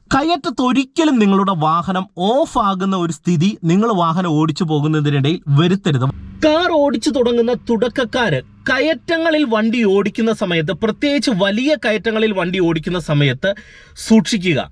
കയറ്റത്ത് ഒരിക്കലും നിങ്ങളുടെ വാഹനം ഓഫ് ആകുന്ന ഒരു സ്ഥിതി നിങ്ങൾ വാഹനം ഓടിച്ചു പോകുന്നതിനിടയിൽ വരുത്തരുത്. കാർ ഓടിച്ചു തുടങ്ങുന്ന തുടക്കക്കാര് കയറ്റങ്ങളിൽ വണ്ടി ഓടിക്കുന്ന സമയത്ത് പ്രത്യേകിച്ച് വലിയ കയറ്റങ്ങളിൽ വണ്ടി ഓടിക്കുന്ന സമയത്ത് സൂക്ഷിക്കുക.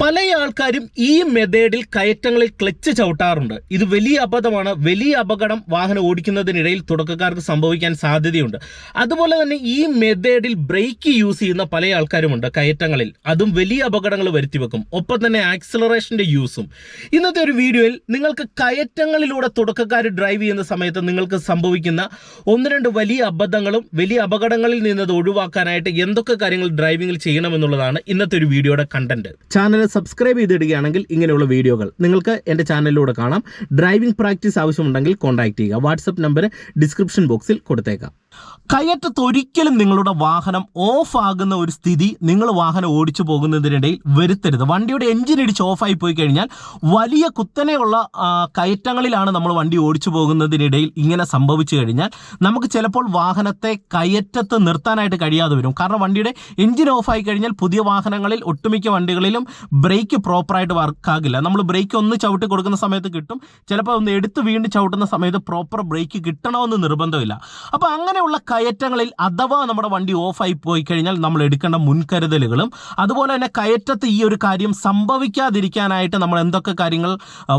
പല ആൾക്കാരും ഈ മെത്തേഡിൽ കയറ്റങ്ങളിൽ ക്ലച്ച് ചവിട്ടാറുണ്ട്. ഇത് വലിയ അബദ്ധമാണ്. വലിയ അപകടം വാഹനം ഓടിക്കുന്നതിനിടയിൽ തുടക്കക്കാർക്ക് സംഭവിക്കാൻ സാധ്യതയുണ്ട്. അതുപോലെ തന്നെ ഈ മെത്തേഡിൽ ബ്രേക്ക് യൂസ് ചെയ്യുന്ന പല ആൾക്കാരുമുണ്ട് കയറ്റങ്ങളിൽ. അതും വലിയ അപകടങ്ങൾ വരുത്തിവെക്കും. ഒപ്പം തന്നെ ആക്സിലറേഷന്റെ യൂസും. ഇന്നത്തെ ഒരു വീഡിയോയിൽ നിങ്ങൾക്ക് കയറ്റങ്ങളിലൂടെ തുടക്കക്കാർ ഡ്രൈവ് ചെയ്യുന്ന സമയത്ത് നിങ്ങൾക്ക് സംഭവിക്കുന്ന ഒന്ന് രണ്ട് വലിയ അബദ്ധങ്ങളും വലിയ അപകടങ്ങളിൽ നിന്നത് ഒഴിവാക്കാനായിട്ട് എന്തൊക്കെ കാര്യങ്ങൾ ഡ്രൈവിംഗിൽ ചെയ്യണമെന്നുള്ളതാണ് ഇന്നത്തെ ഒരു വീഡിയോയുടെ കണ്ടന്റ് ചാനൽ സബ്സ്ക്രൈബ് ചെയ്തിടുകയാണെങ്കിൽ ഇങ്ങനെയുള്ള വീഡിയോകൾ നിങ്ങൾക്ക് എന്റെ ചാനലിലൂടെ കാണാം. ഡ്രൈവിംഗ് പ്രാക്ടീസ് ആവശ്യമുണ്ടെങ്കിൽ കോൺടാക്ട് ചെയ്യുക. വാട്സപ്പ് നമ്പർ ഡിസ്ക്രിപ്ഷൻ ബോക്സിൽ കൊടുത്തേക്കാം. കയറ്റത്ത് ഒരിക്കലും നിങ്ങളുടെ വാഹനം ഓഫ് ആകുന്ന ഒരു സ്ഥിതി നിങ്ങൾ വാഹനം ഓടിച്ചു പോകുന്നതിനിടയിൽ വരുത്തരുത്. വണ്ടിയുടെ എഞ്ചിൻ ഇടിച്ച് ഓഫായി പോയി കഴിഞ്ഞാൽ വലിയ കുത്തനെയുള്ള കയറ്റങ്ങളിലാണ് നമ്മൾ വണ്ടി ഓടിച്ചു പോകുന്നതിനിടയിൽ ഇങ്ങനെ സംഭവിച്ചു കഴിഞ്ഞാൽ നമുക്ക് ചിലപ്പോൾ വാഹനത്തെ കയറ്റത്ത് നിർത്താനായിട്ട് കഴിയാതെ വരും. കാരണം വണ്ടിയുടെ എഞ്ചിൻ ഓഫായി കഴിഞ്ഞാൽ പുതിയ വാഹനങ്ങളിൽ ഒട്ടുമിക്ക വണ്ടികളിലും ബ്രേക്ക് പ്രോപ്പറായിട്ട് വർക്ക് ആകില്ല. നമ്മൾ ബ്രേക്ക് ഒന്ന് ചവിട്ടി കൊടുക്കുന്ന സമയത്ത് കിട്ടും. ചിലപ്പോൾ ഒന്ന് എടുത്ത് വീണ്ടും ചവിട്ടുന്ന സമയത്ത് പ്രോപ്പർ ബ്രേക്ക് കിട്ടണമെന്ന് നിർബന്ധമില്ല. അപ്പോൾ അങ്ങനെയുള്ള കയറ്റങ്ങളിൽ അഥവാ നമ്മുടെ വണ്ടി ഓഫായി പോയി കഴിഞ്ഞാൽ നമ്മൾ എടുക്കേണ്ട മുൻകരുതലുകളും അതുപോലെ തന്നെ കയറ്റത്ത് ഈ ഒരു കാര്യം സംഭവിക്കാതിരിക്കാനായിട്ട് നമ്മൾ എന്തൊക്കെ കാര്യങ്ങൾ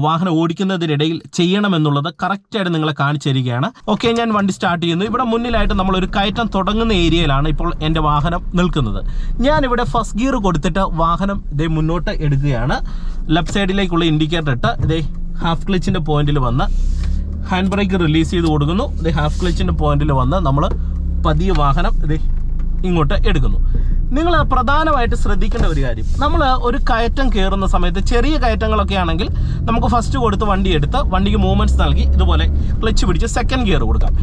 വാഹനം ഓടിക്കുന്നതിനിടയിൽ ചെയ്യണമെന്നുള്ളത് കറക്റ്റായിട്ട് നിങ്ങളെ കാണിച്ചു തരികയാണ്. ഓക്കെ ഞാൻ വണ്ടി സ്റ്റാർട്ട് ചെയ്യുന്നു. ഇവിടെ മുന്നിലായിട്ട് നമ്മൾ ഒരു കയറ്റം തുടങ്ങുന്ന ഏരിയയിലാണ് ഇപ്പോൾ എന്റെ വാഹനം നിൽക്കുന്നത്. ഞാനിവിടെ ഫസ്റ്റ് ഗിയർ കൊടുത്തിട്ട് വാഹനം ഇതേ മുന്നോട്ട് എടുക്കുകയാണ്. ലെഫ്റ്റ് സൈഡിലേക്കുള്ള ഇൻഡിക്കേറ്റർ ഇട്ട് ഇതേ ഹാഫ് ക്ലിച്ചിന്റെ പോയിന്റിൽ വന്ന് ഹാൻഡ് ബ്രേക്ക് റിലീസ് ചെയ്ത് കൊടുക്കുന്നു. ഇത് ഹാഫ് ക്ലച്ചിന്റെ പോയിന്റിൽ വന്ന് നമ്മൾ പതിയെ വാഹനം ഇത് ഇങ്ങോട്ട് എടുക്കുന്നു. നിങ്ങൾ പ്രധാനമായിട്ട് ശ്രദ്ധിക്കേണ്ട ഒരു കാര്യം. നമ്മൾ ഒരു കയറ്റം കയറുന്ന സമയത്ത് ചെറിയ കയറ്റങ്ങളൊക്കെ ആണെങ്കിൽ നമുക്ക് ഫസ്റ്റ് കൊടുത്ത് വണ്ടി എടുത്ത് വണ്ടിക്ക് മൂവ്മെന്റ്സ് നൽകി ഇതുപോലെ ക്ലച്ച് പിടിച്ച് സെക്കൻഡ് ഗിയർ കൊടുക്കാം.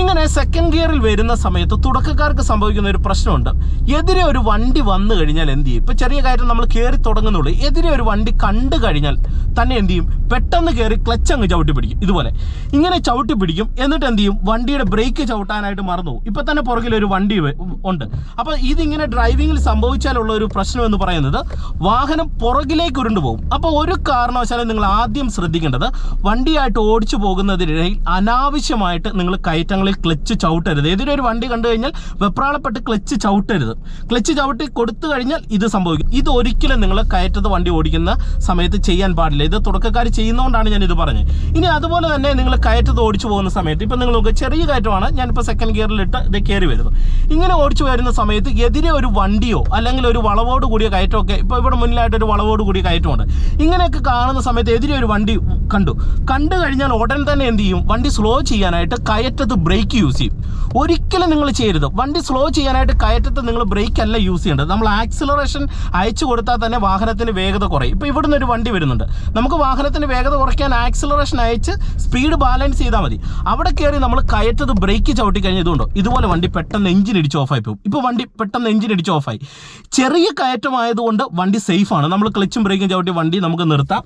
ഇങ്ങനെ സെക്കൻഡ് ഗിയറിൽ വരുന്ന സമയത്ത് തുടക്കക്കാർക്ക് സംഭവിക്കുന്ന ഒരു പ്രശ്നമുണ്ട്. എതിരെ ഒരു വണ്ടി വന്നു കഴിഞ്ഞാൽ എന്ത് ചെയ്യും? ഇപ്പോൾ ചെറിയ കയറ്റം നമ്മൾ കയറി തുടങ്ങുന്നുള്ളൂ. എതിരെ ഒരു വണ്ടി കണ്ടു കഴിഞ്ഞാൽ തന്നെ എന്ത് ചെയ്യും? പെട്ടെന്ന് കയറി ക്ലച്ച് അങ്ങ് ചവിട്ടി പിടിക്കും. ഇതുപോലെ. ഇങ്ങനെ ചവിട്ടി പിടിക്കും. എന്നിട്ട് എന്ത് ചെയ്യും? വണ്ടിയുടെ ബ്രേക്ക് ചവിട്ടാനായിട്ട് മറന്നു പോകും ഇപ്പം തന്നെ പുറകിൽ ഒരു വണ്ടി ഉണ്ട്. അപ്പോൾ ഇതിങ്ങനെ ഡ്രൈവിംഗിൽ സംഭവിച്ചാലുള്ള ഒരു പ്രശ്നം എന്ന് പറയുന്നത് വാഹനം പുറകിലേക്ക് ഉരുണ്ടു പോകും. അപ്പോൾ ഒരു കാരണവശാലും നിങ്ങൾ ആദ്യം ശ്രദ്ധിക്കേണ്ടത് വണ്ടിയായിട്ട് ഓടിച്ചു പോകുന്നതിനിടയിൽ അനാവശ്യമായിട്ട് നിങ്ങൾ കയറ്റങ്ങളിൽ ക്ലച്ച് ചവിട്ടരുത്. ഏതൊരു ഒരു വണ്ടി കണ്ടു കഴിഞ്ഞാൽ വെപ്രാളപ്പെട്ട് ക്ലച്ച് ചവിട്ടരുത്. ക്ലച്ച് ചവിട്ടി കൊടുത്തു കഴിഞ്ഞാൽ ഇത് സംഭവിക്കും. ഇത് ഒരിക്കലും നിങ്ങൾ കയറ്റത്ത് വണ്ടി ഓടിക്കുന്ന സമയത്ത് ചെയ്യാൻ പാടില്ല. ഇത് തുടക്കക്കാർ ചെയ്യുന്നതുകൊണ്ടാണ് ഞാൻ ഇത് പറഞ്ഞത്. ഇനി അതുപോലെ തന്നെ നിങ്ങൾ കയറ്റത്ത് ഓടിച്ചു പോകുന്ന സമയത്ത് ഇപ്പം നിങ്ങൾ ചെറിയ കയറ്റമാണ്. ഞാനിപ്പോൾ സെക്കൻഡ് ഗിയറിലിട്ട് ഇത് കയറി വരുന്നു. ഇങ്ങനെ ഓടിച്ചു വരുന്ന സമയത്ത് എതിരെ ഒരു വണ്ടിയോ അല്ലെങ്കിൽ ഒരു വളവോട് കൂടിയ കയറ്റമൊക്കെ ഇപ്പോൾ ഇവിടെ മുന്നിലായിട്ട് ഒരു വളവോട് കൂടിയ കയറ്റമുണ്ട്. ഇങ്ങനെയൊക്കെ കാണുന്ന സമയത്ത് എതിരെ ഒരു വണ്ടി കണ്ടു. കണ്ടു കഴിഞ്ഞാൽ ഉടൻ തന്നെ എന്ത് ചെയ്യും? വണ്ടി സ്ലോ ചെയ്യാനായിട്ട് കയറ്റത്ത് ബ്രേക്ക് യൂസ് ചെയ്യും. ഒരിക്കലും നിങ്ങൾ ചെയ്യരുത്. വണ്ടി സ്ലോ ചെയ്യാനായിട്ട് കയറ്റത്ത് നിങ്ങൾ ബ്രേക്ക് അല്ല യൂസ് ചെയ്യേണ്ടത്. നമ്മൾ ആക്സിലറേഷൻ അയച്ചു കൊടുത്താൽ തന്നെ വാഹനത്തിന് വേഗത കുറയും. ഇപ്പോൾ ഇവിടുന്ന് ഒരു വണ്ടി വരുന്നുണ്ട്. നമുക്ക് വാഹനത്തിന് വേഗത കുറയ്ക്കാൻ ആക്സിലറേഷൻ അയച്ച് സ്പീഡ് ബാലൻസ് ചെയ്താൽ മതി. അവിടെ കയറി നമ്മൾ കയറ്റത്ത് ബ്രേക്ക് ചവിട്ടി കഴിഞ്ഞതുകൊണ്ടോ ഇതുപോലെ വണ്ടി പെട്ടെന്ന് എഞ്ചിൻ ഇടിച്ച് ഓഫായി പോകും. ഇപ്പോൾ വണ്ടി പെട്ടെന്ന് എഞ്ചിൻ ഇടിച്ച് ഓഫായി ചെറിയ കയറ്റമായതുകൊണ്ട് വണ്ടി സേഫാണ് നമ്മൾ ക്ലച്ചും ബ്രേക്കും ചവിട്ടി വണ്ടി നമുക്ക് നിർത്താം.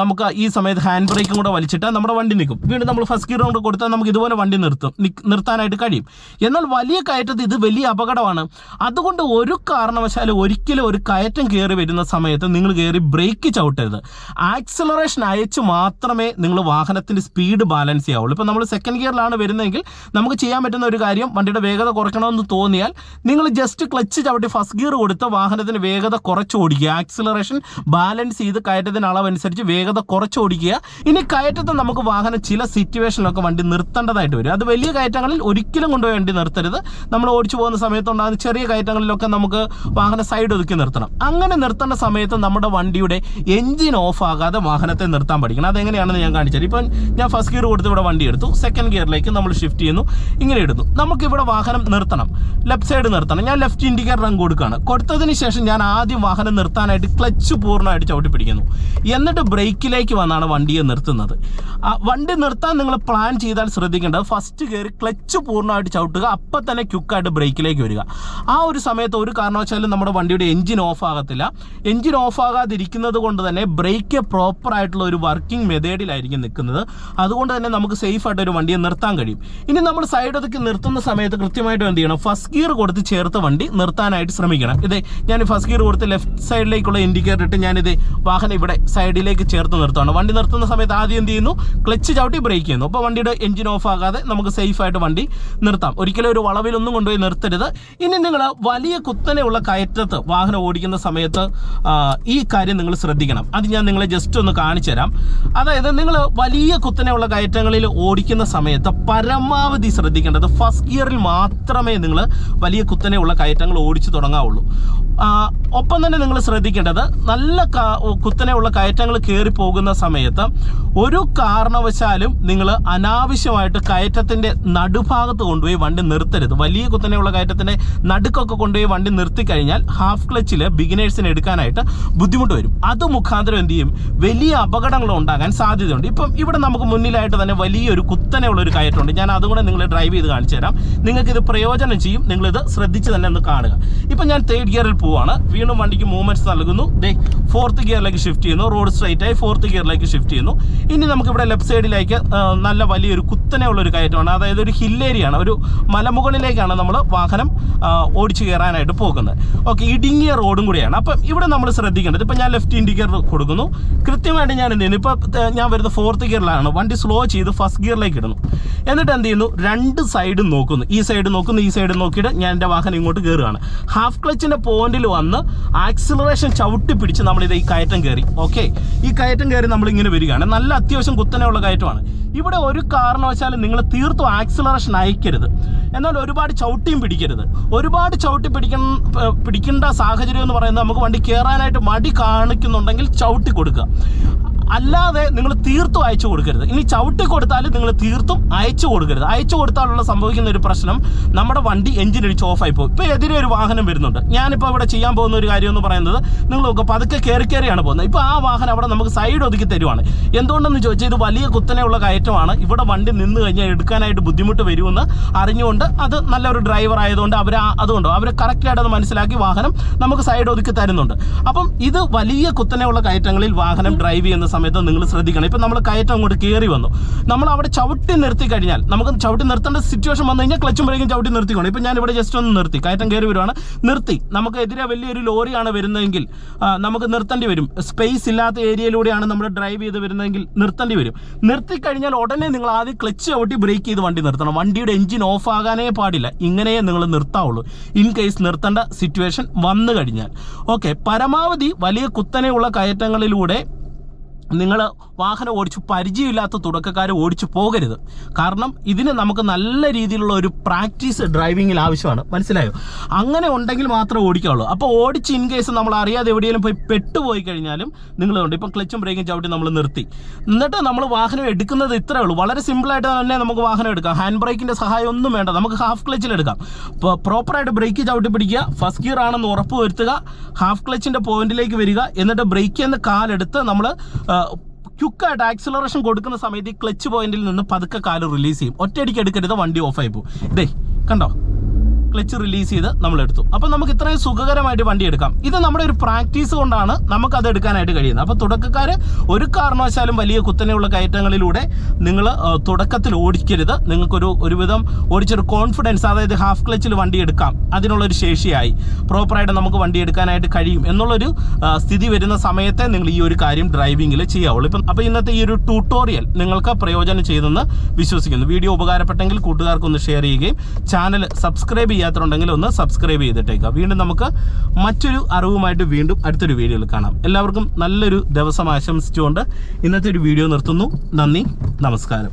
നമുക്ക് ഈ സമയത്ത് ഹാൻഡ് ബ്രേക്കും കൂടെ വലിച്ചിട്ട് നമ്മുടെ വണ്ടി നിൽക്കും. വീണ്ടും നമ്മൾ ഫസ്റ്റ് ഗിയർ കൊണ്ട് കൊടുത്താൽ നമുക്ക് ഇതുപോലെ വണ്ടി നിർത്തും. നിർത്താനായിട്ട് കഴിയും. എന്നാൽ വലിയ കയറ്റത്ത് ഇത് വലിയ അപകടമാണ്. അതുകൊണ്ട് ഒരു കാരണവശാലും ഒരിക്കലും ഒരു കയറ്റം കയറി വരുന്ന സമയത്ത് നിങ്ങൾ കയറി ബ്രേക്ക് ചവിട്ടരുത്. ആക്സിലറേഷൻ അയച്ച് മാത്രമേ നിങ്ങൾ വാഹനത്തിന്റെ സ്പീഡ് ബാലൻസ് ചെയ്യാവുള്ളൂ. ഇപ്പോൾ നമ്മൾ സെക്കൻഡ് ഗിയറിലാണ് വരുന്നതെങ്കിൽ നമുക്ക് ചെയ്യാൻ പറ്റുന്ന ഒരു കാര്യം വണ്ടിയുടെ വേഗത കുറയ്ക്കണമെന്ന് തോന്നിയാൽ നിങ്ങൾ ജസ്റ്റ് ക്ലച്ച് ചവിട്ടി ഫസ്റ്റ് ഗിയർ കൊടുത്ത് വാഹനത്തിന് വേഗത കുറച്ച് ഓടിക്കുക ആക്സിലറേഷൻ ബാലൻസ് ചെയ്ത് കയറ്റത്തിന് അളവനുസരിച്ച് വേഗത കുറച്ച് ഓടിക്കുക ഇനി കയറ്റത്ത് നമുക്ക് വാഹനം ചില സിറ്റുവേഷനിലൊക്കെ വണ്ടി നിർത്തേണ്ടതായിട്ട് വരും. അത് വലിയ കയറ്റങ്ങളിൽ ഒരിക്കലും കൊണ്ടുപോയി വണ്ടി നിർത്തരുത്. നമ്മൾ ഓടിച്ചു പോകുന്ന സമയത്തുണ്ടാകുന്ന ചെറിയ കയറ്റങ്ങളിലൊക്കെ നമുക്ക് വാഹനം സൈഡ് ഒതുക്കി നിർത്തണം. അങ്ങനെ നിർത്തേണ്ട സമയത്ത് നമ്മുടെ വണ്ടിയുടെ എഞ്ചിൻ ഓഫ് ആകാതെ വാഹനത്തെ നിർത്താൻ പഠിക്കണം. അതെങ്ങനെയാണെന്ന് ഞാൻ കാണിച്ചത് ഇപ്പം ഞാൻ ഫസ്റ്റ് ഗിയർ കൊടുത്ത് ഇവിടെ വണ്ടി എടുത്തു. സെക്കൻഡ് ഗിയറിലേക്ക് നമ്മൾ ഷിഫ്റ്റ് ചെയ്യുന്നു. ഇങ്ങനെ ഇടുന്നു. നമുക്ക് ഇവിടെ വാഹനം നിർത്തണം. ലെഫ്റ്റ് സൈഡ് നിർത്തണം. ഞാൻ ലെഫ്റ്റ് ഇൻഡിക്കേറ്റർ അങ്ങ് കൊടുക്കുകയാണ് കൊടുത്തതിന് ശേഷം ഞാൻ ആദ്യം വാഹനം നിർത്താനായിട്ട് ക്ലച്ച് പൂർണമായിട്ട് ചവിട്ടി പിടിക്കുന്നു എന്നിട്ട് ബ്രേക്കിലേക്ക് വന്നാണ് വണ്ടിയെ നിർത്തുന്നത്. ആ വണ്ടി നിർത്താൻ നിങ്ങൾ പ്ലാൻ ചെയ്താൽ ശ്രദ്ധിക്കേണ്ടത് ഫസ്റ്റ് കയറി ക്ലച്ച് പൂർണമായിട്ട് ചവിട്ടുക അപ്പം തന്നെ ക്യുക്കായിട്ട് ബ്രേക്കിലേക്ക് വരിക. ആ ഒരു സമയത്ത് ഒരു കാരണവശാലും നമ്മുടെ വണ്ടിയുടെ എഞ്ചിൻ ഓഫ് ആകത്തില്ല. എഞ്ചിൻ ഓഫ് ആകാതിരിക്കുന്നത് കൊണ്ട് തന്നെ ബ്രേക്ക് പ്രോപ്പർ ആയിട്ടുള്ള ഒരു വർക്കിംഗ് മെത്തേഡിലായിരിക്കും നിൽക്കുന്നത്. അതുകൊണ്ട് തന്നെ നമുക്ക് സേഫ് ആയിട്ട് ഒരു വണ്ടിയെ നിർത്താൻ കഴിയും. ഇനി നമ്മൾ സൈഡ് ഒതുക്കി നിർത്തുന്ന സമയത്ത് കൃത്യമായിട്ട് എന്ത് ചെയ്യണം? ഫസ്റ്റ് ഗിയർ കൊടുത്ത് ചേർത്ത് വണ്ടി നിർത്തണം നിർത്താനായിട്ട് ശ്രമിക്കണം. ഇതേ ഞാൻ ഫസ്റ്റ് ഗിയർ കൊടുത്ത് ലെഫ്റ്റ് സൈഡിലേക്കുള്ള ഇൻഡിക്കേറ്റർ ഇട്ട് ഞാനിത് വാഹനം ഇവിടെ സൈഡിലേക്ക് ചേർത്ത് നിർത്തുകയാണ് വണ്ടി നിർത്തുന്ന സമയത്ത് ആദ്യം എന്ത് ചെയ്യുന്നു? ക്ലച്ച് ചവിട്ടി ബ്രേക്ക് ചെയ്യുന്നു. അപ്പോൾ വണ്ടിയുടെ എഞ്ചിൻ ഓഫ് ആകാതെ നമുക്ക് സേഫ് ആയിട്ട് വണ്ടി നിർത്താം. ഒരിക്കലും ഒരു വളവിലൊന്നും കൊണ്ടുപോയി നിർത്തരുത്. ഇനി നിങ്ങൾ വലിയ കുത്തനെയുള്ള കയറ്റത്ത് വാഹനം ഓടിക്കുന്ന സമയത്ത് ഈ കാര്യം നിങ്ങൾ ശ്രദ്ധിക്കണം. അത് ഞാൻ നിങ്ങളെ ജസ്റ്റ് ഒന്ന് കാണിച്ചു തരാം. അതായത് നിങ്ങൾ വലിയ കുത്തനെയുള്ള കയറ്റങ്ങളിൽ ഓടിക്കുന്ന സമയത്ത് പരമാവധി ശ്രദ്ധിക്കേണ്ടത് ഫസ്റ്റ് ഗിയറിൽ മാത്രമേ നിങ്ങൾ വലിയ കുത്തനെയുള്ള കയറ്റങ്ങൾ ഓടിച്ചു തുടങ്ങാവുള്ളൂ. ഒപ്പം തന്നെ നിങ്ങൾ ശ്രദ്ധിക്കേണ്ടത് നല്ല കുത്തനെയുള്ള കയറ്റങ്ങൾ കയറി പോകുന്ന സമയത്ത് ഒരു കാരണവശാലും നിങ്ങൾ അനാവശ്യമായിട്ട് കയറ്റത്തിന്റെ നടുഭാഗത്ത് കൊണ്ടുപോയി വണ്ടി നിർത്തരുത്. വലിയ കുത്തനെയുള്ള കയറ്റത്തിന്റെ നടുക്കൊക്കെ കൊണ്ടുപോയി വണ്ടി നിർത്തി കഴിഞ്ഞാൽ ഹാഫ് ക്ലച്ചിൽ ബിഗിനേഴ്സിന് എടുക്കാനായിട്ട് ബുദ്ധിമുട്ട് വരും. അത് മുഖാന്തരം എന്ത് ചെയ്യും? വലിയ അപകടങ്ങൾ ഉണ്ടാകാൻ സാധ്യതയുണ്ട്. ഇപ്പം ഇവിടെ നമുക്ക് മുന്നിലായിട്ട് തന്നെ വലിയൊരു കുത്തനെയുള്ള ഒരു കയറ്റമുണ്ട്. ഞാൻ അതുകൂടെ നിങ്ങൾ ഡ്രൈവ് ചെയ്ത് കാണിച്ചു തരാം. നിങ്ങൾക്ക് ഇത് പ്രയോജനം ചെയ്യും. നിങ്ങളിത് ശ്രദ്ധിച്ച് തന്നെ ഒന്ന് കാണുക. ഇപ്പം ഞാൻ തേർഡ് ഗിയറിൽ പോവാണ്. വീണ്ടും വണ്ടിക്ക് മൂവ്മെന്റ്സ് നൽകുന്നു. ദേ ഫോർത്ത് ഗിയറിലേക്ക് ഷിഫ്റ്റ് ചെയ്യുന്നു. റോഡ് സ്ട്രൈറ്റ് ആയി ഫോർത്ത് ഗിയറിലേക്ക് ഷിഫ്റ്റ് ചെയ്യുന്നു. ഇനി നമുക്ക് ഇവിടെ ലെഫ്റ്റ് സൈഡിലേക്ക് നല്ല വലിയൊരു കുത്തനെയുള്ള ഒരു കയറ്റമാണ്. അതായത് ഒരു ഹിൽ ഏരിയയാണ് ഒരു മലമുകളിലേക്കാണ് നമ്മൾ വാഹനം ഓടിച്ചു കയറാനായിട്ട് പോകുന്നത്. ഓക്കെ ഇടുങ്ങിയ റോഡും കൂടിയാണ്. അപ്പം ഇവിടെ നമ്മൾ ശ്രദ്ധിക്കേണ്ടത് ഇപ്പം ഞാൻ ലെഫ്റ്റ് ഇൻഡിക്കേറ്റർ കൊടുക്കുന്നു. കൃത്യമായിട്ട് ഞാൻ എന്ത് ചെയ്യുന്നു? ഞാൻ വരുന്ന ഫോർത്ത് ഗിയറിലാണ്. വണ്ടി സ്ലോ ചെയ്ത് ഫസ്റ്റ് ഗിയറിലേക്ക് ഇടുന്നു. എന്നിട്ട് എന്ത് ചെയ്യുന്നു? രണ്ട് സൈഡും നോക്കുന്നു. ഈ സൈഡ് നോക്കുന്നു ഈ സൈഡ് നോക്കിയിട്ട് ഞാൻ എന്റെ വാഹനം ഇങ്ങോട്ട് കയറുകയാണ് ഹാഫ് ക്ലച്ചിന്റെ പോയിന്റിൽ വന്ന് ആക്സിലറേഷൻ ചവിട്ടി പിടിച്ച് നമ്മളിത് ഈ കയറ്റം കയറി. ഓക്കെ? ഈ കയറ്റം കയറി നമ്മൾ ഇങ്ങനെ വരികയാണ്. നല്ല അത്യാവശ്യം കുത്തനെയുള്ള കയറ്റമാണ്. ഇവിടെ ഒരു കാരണവശാലും നിങ്ങൾ തീർത്തും ആക്സിലറേഷൻ അയക്കരുത്. എന്നാൽ ഒരുപാട് ചവിട്ടിയും പിടിക്കരുത്. ഒരുപാട് ചവിട്ടി പിടിക്ക പിടിക്കേണ്ട സാഹചര്യം എന്ന് പറയുന്നത് നമുക്ക് വണ്ടി കയറാനായിട്ട് മടി കാണിക്കുന്നുണ്ടെങ്കിൽ ചവിട്ടി കൊടുക്കുക. അല്ലാതെ നിങ്ങൾ തീർത്തും അയച്ചു കൊടുക്കരുത്. ഇനി ചവിട്ടി കൊടുത്താൽ നിങ്ങൾ തീർത്തും അയച്ചു കൊടുക്കരുത്. അയച്ചു കൊടുത്താലുള്ള സംഭവിക്കുന്ന ഒരു പ്രശ്നം നമ്മുടെ വണ്ടി എഞ്ചിൻ അടിച്ച് ഓഫായി പോകും ഇപ്പോൾ എതിരെ ഒരു വാഹനം വരുന്നുണ്ട്. ഞാനിപ്പോൾ ഇവിടെ ചെയ്യാൻ പോകുന്ന ഒരു കാര്യം എന്ന് പറയുന്നത് നിങ്ങൾ നോക്കുക പതുക്കെ കയറി കയറിയാണ് പോകുന്നത്. ഇപ്പോൾ ആ വാഹനം അവിടെ നമുക്ക് സൈഡ് ഒതുക്കി തരുവാണ്. എന്തുകൊണ്ടെന്ന് ചോദിച്ചാൽ ഇത് വലിയ കുത്തനെയുള്ള കയറ്റമാണ്. ഇവിടെ വണ്ടി നിന്ന് കഴിഞ്ഞാൽ എടുക്കാനായിട്ട് ബുദ്ധിമുട്ട് വരുമെന്ന് അറിഞ്ഞുകൊണ്ട് അത് നല്ലൊരു ഡ്രൈവർ ആയതുകൊണ്ട് അവർ അതുകൊണ്ടോ അവർ കറക്റ്റായിട്ട് അത് മനസ്സിലാക്കി വാഹനം നമുക്ക് സൈഡ് ഒതുക്കി തരുന്നുണ്ട്. അപ്പം ഇത് വലിയ കുത്തനെയുള്ള കയറ്റങ്ങളിൽ വാഹനം ഡ്രൈവ് ചെയ്യുന്ന സമയത്ത് നിങ്ങൾ ശ്രദ്ധിക്കണം. ഇപ്പം നമ്മൾ കയറ്റം അങ്ങോട്ട് കയറി വന്നു. നമ്മൾ അവിടെ ചവിട്ടി നിർത്തി കഴിഞ്ഞാൽ നമുക്ക് ചവിട്ടി നിർത്തേണ്ട സിറ്റുവേഷൻ വന്നു കഴിഞ്ഞാൽ ക്ലച്ചും ബ്രേക്കും ചവിട്ടി നിർത്തിക്കണം. ഇപ്പം ഞാൻ ഇവിടെ ജസ്റ്റ് ഒന്ന് നിർത്തി. കയറ്റം കയറി വരുവാണ്. നിർത്തി. നമുക്ക് എതിരെ വലിയൊരു ലോറിയാണ് വരുന്നതെങ്കിൽ നമുക്ക് നിർത്തേണ്ടി വരും. സ്പേസ് ഇല്ലാത്ത ഏരിയയിലൂടെയാണ് നമ്മൾ ഡ്രൈവ് ചെയ്ത് വരുന്നതെങ്കിൽ നിർത്തേണ്ടി വരും. നിർത്തി കഴിഞ്ഞാൽ ഉടനെ നിങ്ങൾ ആദ്യം ക്ലച്ച് ചവിട്ടി ബ്രേക്ക് ചെയ്ത് വണ്ടി നിർത്തണം. വണ്ടിയുടെ എഞ്ചിൻ ഓഫ് ആകാനേ പാടില്ല. ഇങ്ങനെയേ നിങ്ങൾ നിർത്താവുള്ളൂ. ഇൻ കേസ് നിർത്തേണ്ട സിറ്റുവേഷൻ വന്നു കഴിഞ്ഞാൽ. ഓക്കെ പരമാവധി വലിയ കുത്തനെയുള്ള കയറ്റങ്ങളിലൂടെ നിങ്ങൾ വാഹനം ഓടിച്ച് പരിചയമില്ലാത്ത തുടക്കക്കാർ ഓടിച്ചു പോകരുത്. കാരണം ഇതിന് നമുക്ക് നല്ല രീതിയിലുള്ള ഒരു പ്രാക്ടീസ് ഡ്രൈവിങ്ങിൽ ആവശ്യമാണ്. മനസ്സിലായോ? അങ്ങനെ ഉണ്ടെങ്കിൽ മാത്രമേ ഓടിക്കാവുള്ളൂ. അപ്പോൾ ഓടിച്ച് ഇൻ കേസ് നമ്മൾ അറിയാതെ എവിടെയെങ്കിലും പോയി പെട്ടുപോയി കഴിഞ്ഞാലും നിങ്ങളുണ്ട് ഇപ്പം ക്ലച്ചും ബ്രേക്കും ചവിട്ടി നമ്മൾ നിർത്തി. എന്നിട്ട് നമ്മൾ വാഹനം എടുക്കുന്നത് ഇത്രേ ഉള്ളൂ. വളരെ സിമ്പിളായിട്ട് തന്നെ നമുക്ക് വാഹനം എടുക്കാം. ഹാൻഡ് ബ്രേക്കിന്റെ സഹായം ഒന്നും വേണ്ട. നമുക്ക് ഹാഫ് ക്ലച്ചിൽ എടുക്കാം. ഇപ്പോൾ പ്രോപ്പറായിട്ട് ബ്രേക്ക് ചവിട്ടി പിടിക്കുക. ഫസ്റ്റ് ഗിയർ ആണെന്ന് ഉറപ്പ് വരുത്തുക. ഹാഫ് ക്ലച്ചിന്റെ പോയിന്റിലേക്ക് വരിക. എന്നിട്ട് ബ്രേക്ക് എന്ന് കാലെടുത്ത് നമ്മൾ ക്യുക്കായിട്ട് ആക്സിലറേഷൻ കൊടുക്കുന്ന സമയത്ത് ഈ ക്ലച്ച് പോയിന്റിൽ നിന്ന് പതുക്കെ കാൽ റിലീസ് ചെയ്യും. ഒറ്റയടിക്ക് എടുക്കരുത് വണ്ടി ഓഫായി പോകും. ഇതേ കണ്ടോ? ക്ലച്ച് റിലീസ് ചെയ്ത് നമ്മൾ എടുത്തു അപ്പോൾ നമുക്ക് ഇത്രയും സുഖകരമായിട്ട് വണ്ടി എടുക്കാം. ഇത് നമ്മുടെ ഒരു പ്രാക്ടീസ് കൊണ്ടാണ് നമുക്ക് അത് എടുക്കാനായിട്ട് കഴിയുന്നത്. അപ്പോൾ തുടക്കക്കാർ ഒരു കാരണവശാലും വലിയ കുത്തനെയുള്ള കയറ്റങ്ങളിലൂടെ നിങ്ങൾ തുടക്കത്തിൽ ഓടിക്കരുത്. നിങ്ങൾക്കൊരു ഒരുവിധം ഓടിച്ചൊരു കോൺഫിഡൻസ് അതായത് ഹാഫ് ക്ലച്ചിൽ വണ്ടി എടുക്കാം. അതിനുള്ളൊരു ശേഷിയായി. പ്രോപ്പറായിട്ട് നമുക്ക് വണ്ടി എടുക്കാനായിട്ട് കഴിയും എന്നുള്ളൊരു സ്ഥിതി വരുന്ന സമയത്തെ നിങ്ങൾ ഈ ഒരു കാര്യം ഡ്രൈവിങ്ങിൽ ചെയ്യാവുള്ളൂ. ഇപ്പം അപ്പോൾ ഇന്നത്തെ ഈ ഒരു ട്യൂട്ടോറിയൽ നിങ്ങൾക്ക് പ്രയോജനം ചെയ്തെന്ന് വിശ്വസിക്കുന്നു. വീഡിയോ ഉപകാരപ്പെട്ടെങ്കിൽ കൂട്ടുകാർക്കൊന്ന് ഷെയർ ചെയ്യുകയും ചാനൽ സബ്സ്ക്രൈബ് ചെയ്യാത്തുണ്ടെങ്കിൽ ഒന്ന് സബ്സ്ക്രൈബ് ചെയ്തിട്ടേക്കുക വീണ്ടും നമുക്ക് മറ്റൊരു അറിവുമായിട്ട് വീണ്ടും അടുത്തൊരു വീഡിയോയിൽ കാണാം. എല്ലാവർക്കും നല്ലൊരു ദിവസം ആശംസിച്ചുകൊണ്ട് ഇന്നത്തെ ഒരു വീഡിയോ നിർത്തുന്നു. നന്ദി നമസ്കാരം.